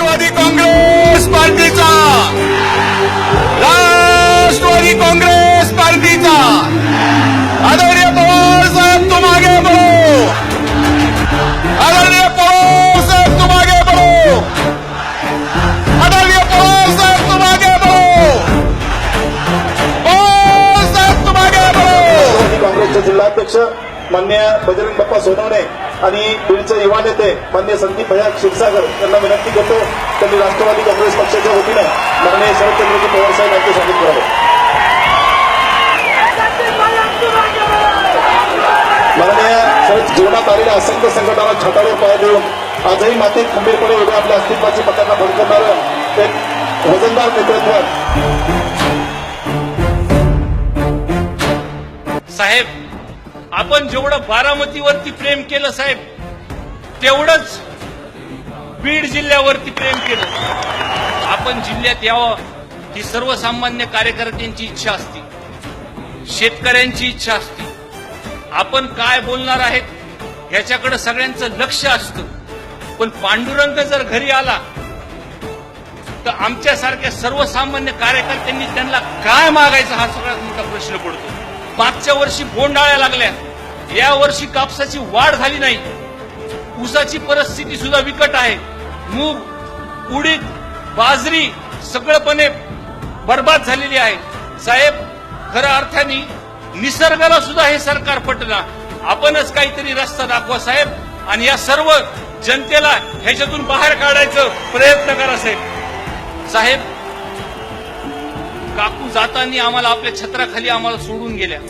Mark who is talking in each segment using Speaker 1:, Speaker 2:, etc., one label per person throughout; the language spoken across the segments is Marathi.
Speaker 1: राष्ट्रवादी काँग्रेस पार्टीचा. राष्ट्रवादी काँग्रेस पार्टीचा. आदरणीय पवार साहेब तुम आगे बढ़ो आदरणीय पवार साहेब तुम आगे बढ़ो आदरणीय पवार साहेब तुम आगे बढ़ो पवार साहेब तुम आगे बढ़ो
Speaker 2: काँग्रेसचे जिल्हाध्यक्ष मान्य बजरंग बाप्पा सोनवणे आणि बीडचे युवा नेते मान्य संदीप भैया क्षीरसागर यांना विनंती करतो त्यांनी राष्ट्रवादी काँग्रेस पक्षाच्या वतीनं माननीय शरदचंद्रजी पवार साहेब यांचं स्वागत करावं माननीय शरद जीवनात आलेल्या असंख्य संकटाला छातावर पाय देऊन आजही मातीत खंबीरपणे उभे आपल्या अस्तित्वाची पताका भडकवणारं एक वजनदार नेतृत्व
Speaker 3: साहेब आपण जेवढं बारामतीवरती प्रेम केलं साहेब तेवढंच बीड जिल्ह्यावरती प्रेम केलं. आपण जिल्ह्यात यावं ही सर्वसामान्य कार्यकर्त्यांची इच्छा असते शेतकऱ्यांची इच्छा असते. आपण काय बोलणार आहेत ह्याच्याकडे सगळ्यांचं लक्ष असतं. पण पांडुरंग जर घरी आला तर आमच्यासारख्या सर्वसामान्य कार्यकर्त्यांनी त्यांना काय मागायचं हा सगळ्यात मोठा प्रश्न पडतो. मागच्या वर्षी बोंडाळ्या लागल्या. या वर्षी कापसाची वाढ झाली नाही. ऊसाची परिस्थिती सुद्धा विकट आहे. मूग उडीद बाजरी सगळंपणे बर्बाद झालेली आहे. साहेब खऱ्या अर्थाने निसर्गाला सुद्धा हे सरकार पटना आपणच काहीतरी रस्ता दाखवा साहेब. आणि या सर्व जनतेला ह्याच्यातून बाहेर काढायचं प्रयत्न करा साहेब. साहेब काकू जाताना आम्हाला आपल्या छत्राखाली आम्हाला सोडून गेल्या.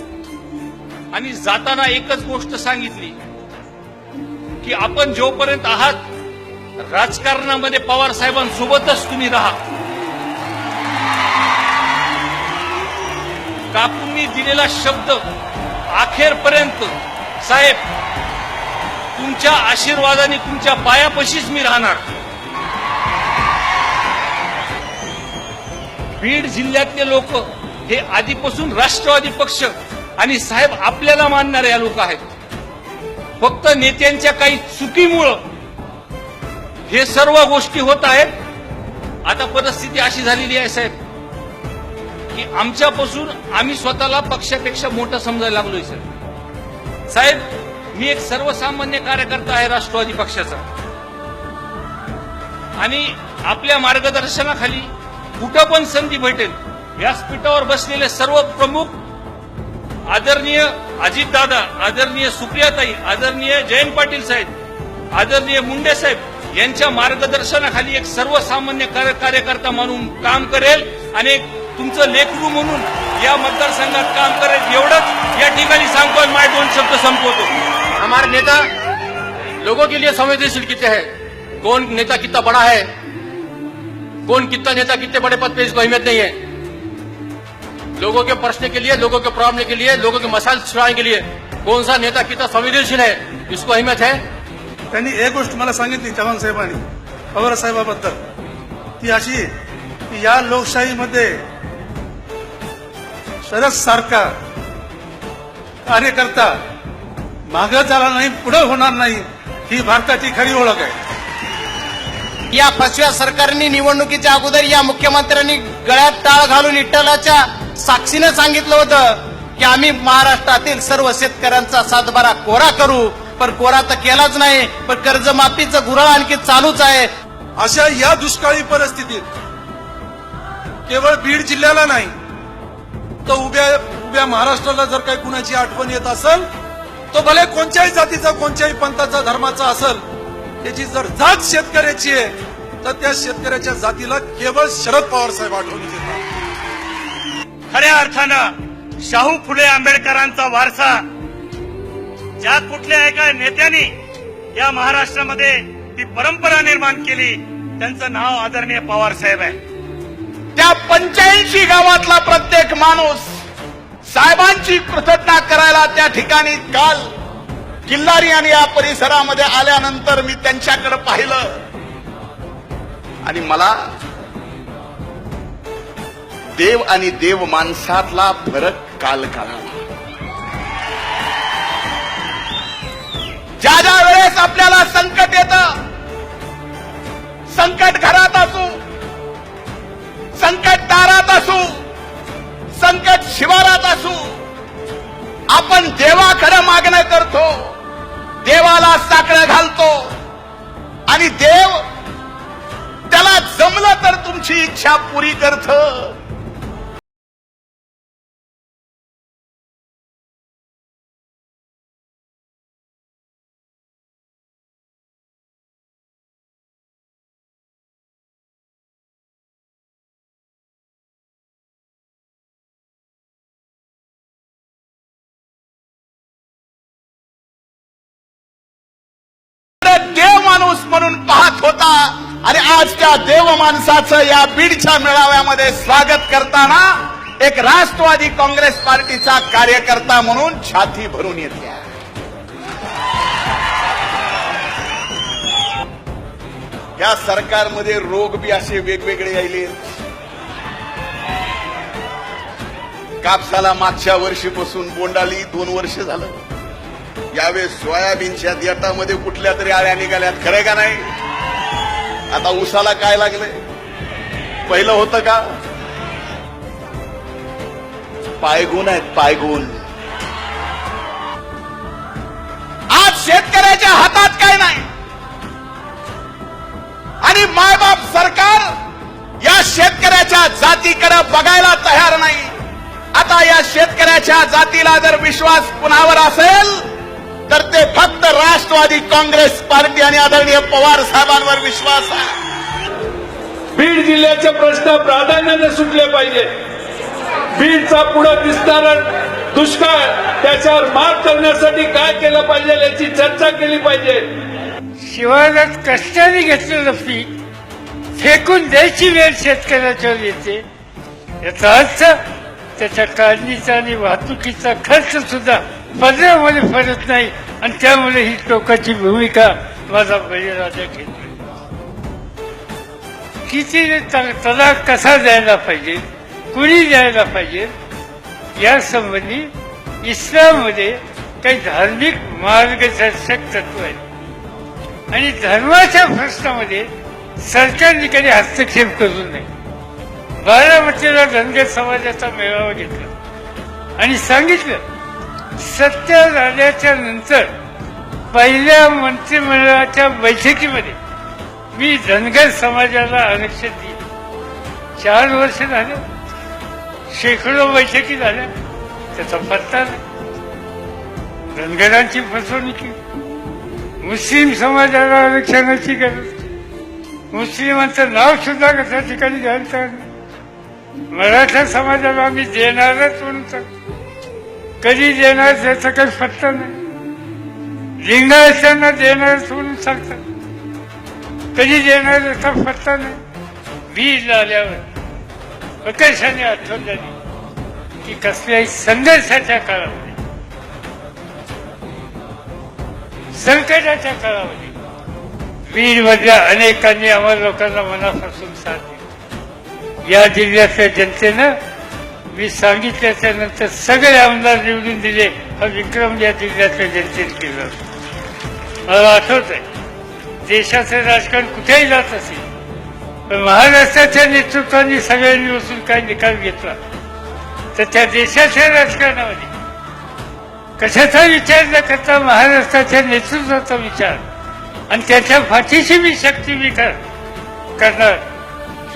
Speaker 3: आणि जाताना एकच गोष्ट सांगितली की आपण जोपर्यंत आहात राजकारणामध्ये पवार साहेबांसोबतच तुम्ही राहा. काकूंनी दिलेला शब्द अखेरपर्यंत साहेब तुमच्या आशीर्वादाने तुमच्या पायापाशीच मी राहणार. बीड जिल्ह्यातले लोक हे आधीपासून राष्ट्रवादी पक्ष आणि साहेब आपल्याला मानणारे या लोक आहेत. फक्त नेत्यांच्या काही चुकीमुळं हे सर्व गोष्टी होत आहेत. आता परिस्थिती अशी झालेली आहे साहेब की आमच्यापासून आम्ही स्वतःला पक्षापेक्षा मोठं समजायला लागलोय सर साहेब मी एक सर्वसामान्य कार्यकर्ता आहे राष्ट्रवादी पक्षाचा. आणि आपल्या मार्गदर्शनाखाली कुठं पण संधी भेटेल व्यासपीठावर बसलेले सर्व प्रमुख आदरणीय अजितदादा आदरणीय सुप्रियाताई आदरणीय जयंत पाटील साहेब आदरणीय मुंडे साहेब यांच्या मार्गदर्शनाखाली एक सर्वसामान्य कार्य- कार्यकर्ता म्हणून काम करेल आणि तुमचं लेखरू म्हणून या मतदारसंघात काम करेल. एवढंच या ठिकाणी सांगतो माय दोन शब्द संपवतो.
Speaker 4: हमारे नेता लोगों के लिए संवेदनशील कितने हैं। कौन नेता कितना बड़ा है? कौन कितना नेता कितने बड़े पद पे इसको अहमियत नहीं है। लोगों के प्रश्न के लिए लोगों के प्रॉब्लम के लिए लोगों के मसाइल छुड़ाने के लिए कौन सा नेता कितना संवेदनशील है इसको अहमियत है?
Speaker 5: त्यांनी एक गोष्ट मला सांगितली चव्हाण साहेबांनी पवार साहेबाबद्दल. ती अशी की या लोकशाहीमध्ये शरद सारखा कार्यकर्ता मागं झाला नाही पुढे होणार नाही ही भारताची खरी ओळख आहे.
Speaker 6: या फसव्या सरकारने निवडणुकीच्या अगोदर या मुख्यमंत्र्यांनी गळ्यात टाळ घालून इट्टलाच्या साक्षीने सांगितलं होतं की आम्ही महाराष्ट्रातील सर्व शेतकऱ्यांचा सातबारा कोरा करू पण कोरा तर केलाच नाही पण कर्जमाफीचं गुऱ्हाळ आणखी चालूच आहे.
Speaker 5: अशा या दुष्काळी परिस्थितीत केवळ बीड जिल्ह्याला नाही तर उभ्या उभ्या महाराष्ट्राला जर काही कुणाची आठवण येत असेल तो भले कोणत्याही जातीचा कोणत्याही पंथाचा धर्माचा असेल त्याची जर जात शेतकऱ्याची आहे तर त्या शेतकऱ्याच्या जातीला केवळ शरद पवार साहेब आठवणीत येतात
Speaker 3: खऱ्या अर्थानं शाहू फुले आंबेडकरांचा वारसा ज्या कुठल्या एका नेत्यांनी या महाराष्ट्रामध्ये ती परंपरा निर्माण केली त्यांचं नाव आदरणीय पवार साहेब आहे.
Speaker 1: त्या पंच्याऐंशी गावातला प्रत्येक माणूस साहेबांची कृतज्ञता करायला त्या ठिकाणी काल किल्लारी आणि या परिसरामध्ये आल्यानंतर मी त्यांच्याकडे पाहिलं. आणि मला देव आणि देव माणसातला फरक काल कळाला. ज्या ज्या वेळेस आपल्याला संकट येतं संकट घरात असू संकट दारात असू संकट शिवारात असू आपण देवाकडे मागणं करतो. देवाला साकडं घालतो. आणि देव त्याला जमलं तर तुमची इच्छा पुरी करत. म्हणून पाहत होता. आणि आज त्या देव माणसाचं या बीडच्या मेळाव्यामध्ये स्वागत करताना एक राष्ट्रवादी काँग्रेस पार्टीचा कार्यकर्ता म्हणून छाती भरून येते. या सरकारमध्ये रोग बी असे वेगवेगळे यायले. कापसाला मागच्या वर्षीपासून बोंडाली दोन वर्ष झालं. यावेळेस सोयाबीनच्या देतामध्ये कुठल्या तरी आळ्या निघाल्यात खरं का नाही? आता उसाला काय लागलंय? पहिलं होतं का? पायगुण आहेत पायगुण. आज शेतकऱ्याच्या हातात काय नाही? आणि मायबाप सरकार या शेतकऱ्याच्या जातीकडे बघायला तयार नाही. आता या शेतकऱ्याच्या जातीला जर विश्वास कुणावर असेल तर ते फक्त राष्ट्रवादी काँग्रेस पार्टी आणि आदरणीय पवार साहेबांवर विश्वास आहे.
Speaker 7: बीड जिल्ह्याचे प्रश्न प्राधान्याने सुटले पाहिजे. बीडचा पुढे दिसणारा दुष्काळ त्याच्यावर मात करण्यासाठी काय केलं पाहिजे याची चर्चा केली पाहिजे.
Speaker 8: शिवारात कष्टाने घेतलेलं पीक फेकून द्यायची वेळ शेतकऱ्याच्यावर येते. याचा अर्थ त्याच्या काढणीचा आणि वाहतुकीचा खर्च सुद्धा पदरामध्ये फरत नाही आणि त्यामुळे ही टोकाची भूमिका माझा बळीराजा घेतली किती त- तलाक कसा द्यायला पाहिजे कुणी द्यायला पाहिजे या संबंधी इस्लाममध्ये काही धार्मिक मार्गदर्शक तत्व आहेत. आणि धर्माच्या प्रश्नामध्ये सरकारने कधी हस्तक्षेप करू नये. बारामतीला धनगर समाजाचा मेळावा घेतला. आणि सांगितलं सत्य झाल्याच्यानंतर पहिल्या मंत्रिमंडळाच्या बैठकीमध्ये मी धनगर समाजाला आरक्षण दिले. चार वर्ष झाले. शेकडो बैठकी झाल्या. त्याचा पत्ता नाही. धनगरांची फसवणुकी मुस्लिम समाजाला आरक्षणाची गरज मुस्लिमांचं नाव सुद्धा कशा ठिकाणी घ्यायला मराठा समाजाला आम्ही देणारच म्हणून सांगतो. कधी देणार त्याचा काही पत्ता नाही. रिंगाळशांना देणार म्हणून सांगतात कधी देणार याचा पत्ता नाही. वीज आल्यावर प्रकर्षाने आठवण झाली की कसल्याही संघर्षाच्या काळामध्ये संकटाच्या काळामध्ये बीडमधल्या अनेकांनी आम्हाला लोकांना मनापासून साथ दिली. या जिल्ह्यातल्या जनतेनं मी सांगितल्याच्या नंतर सगळे आमदार निवडून दिले. हा विक्रम या जिल्ह्यातल्या जनतेने केला. मला आठवत आहे देशाचं राजकारण कुठेही जात असेल पण महाराष्ट्राच्या नेतृत्वाने सगळ्यांनी बसून काय निकाल घेतला. तर त्या देशाच्या राजकारणामध्ये कशाचा विचार न करता महाराष्ट्राच्या नेतृत्वाचा विचार आणि त्याच्या पाठीशी मी शक्ती विकार करणार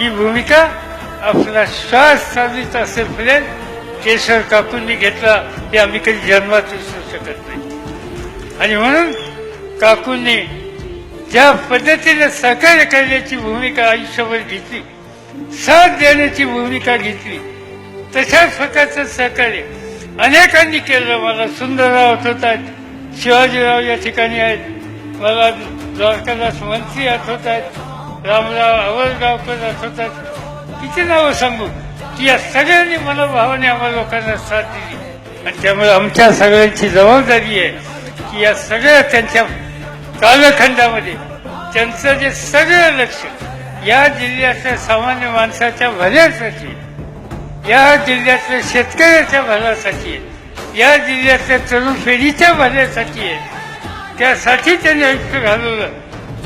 Speaker 8: ही भूमिका आपला श्वास चालवीत असेपर्यंत केसर काकूंनी घेतला हे आम्ही कधी जन्मात विसरू शकत नाही. आणि म्हणून काकूंनी ज्या पद्धतीने सहकार्य करण्याची भूमिका आयुष्यभर घेतली साथ देण्याची भूमिका घेतली तशाच प्रकारचं सहकार्य अनेकांनी केलं. मला सुंदरराव आठवतात शिवाजीराव या ठिकाणी आहेत. मला द्वारकादास मंत्री आठवत आहेत रामराव आवळगावकर आठवतात. किती नावं सांगू? की या सगळ्यांनी मनोभावाने आम्हाला लोकांना साथ दिली. आणि त्यामुळे आमच्या सगळ्यांची जबाबदारी आहे की या सगळ्या त्यांच्या कालखंडामध्ये त्यांचं जे सगळं लक्ष या जिल्ह्यातल्या सामान्य माणसाच्या भल्यासाठी या जिल्ह्यातल्या शेतकऱ्याच्या भल्यासाठी या जिल्ह्यातल्या तरुण पिढीच्या भल्यासाठी आहे. त्यासाठी त्यांनी आयुक्त घालवलं.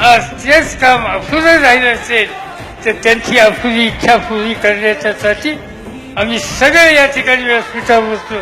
Speaker 8: आज तेच काम अपुरं राहिलं असेल तर त्यांची आपली इच्छा पूर्ण करण्याच्यासाठी आम्ही सगळे या ठिकाणी व्यासपीठावर बसलो